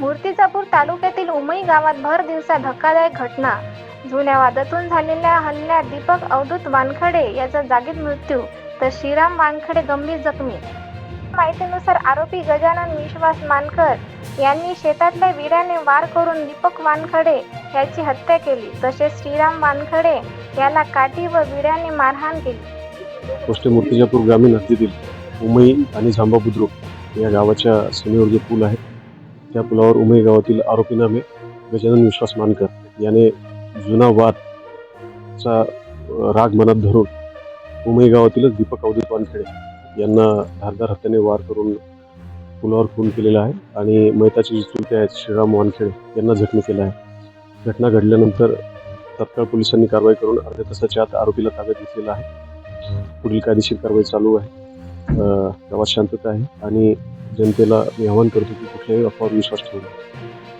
मूर्तिजापूर तालुक्यातील उमई गावात भर दिवसा धक्कादायक घटना. जुन्या वादातून झालेल्या हल्ल्यात दीपक अवधूत वानखडे याचा जागीच मृत्यू तर श्रीराम वानखडे गंभीर जखमी. माहितीनुसार आरोपी गजानन विश्वास मानकर यांनी शेतातल्या विड्याने वार करून दीपक वानखडे याची हत्या केली तसेच श्रीराम वानखडे याला काठी व विड्याने मारहाण केली. गोष्ट मूर्तिजापूर ग्रामीण हद्दीतील उमई आणि झांबा बुद्रुक या गावाच्या सीमेवर जो पूल आहे त्या पुलावर उमे गावातील आरोपी नामे गजानन विश्वास मानकर याने जुना वादचा राग मनात धरून उमे गावातीलच दीपक अवधूत वानखेडे यांना धारदार हत्याने वार करून पुलावर खून केलेला आहे आणि मैताचे जे चुलते आहेत श्रीराम वानखेडे यांना जखमी केलं आहे. घटना घडल्यानंतर तत्काळ पोलिसांनी कारवाई करून अर्ध्या तासाच्या आत आरोपीला ताब्यात घेतलेला आहे. पुढील कायदेशीर कारवाई चालू आहे. गावात शांतता आहे आणि जनतेला मी आवाहन करतो की कुठल्याही अफवावर विश्वास ठेवू नये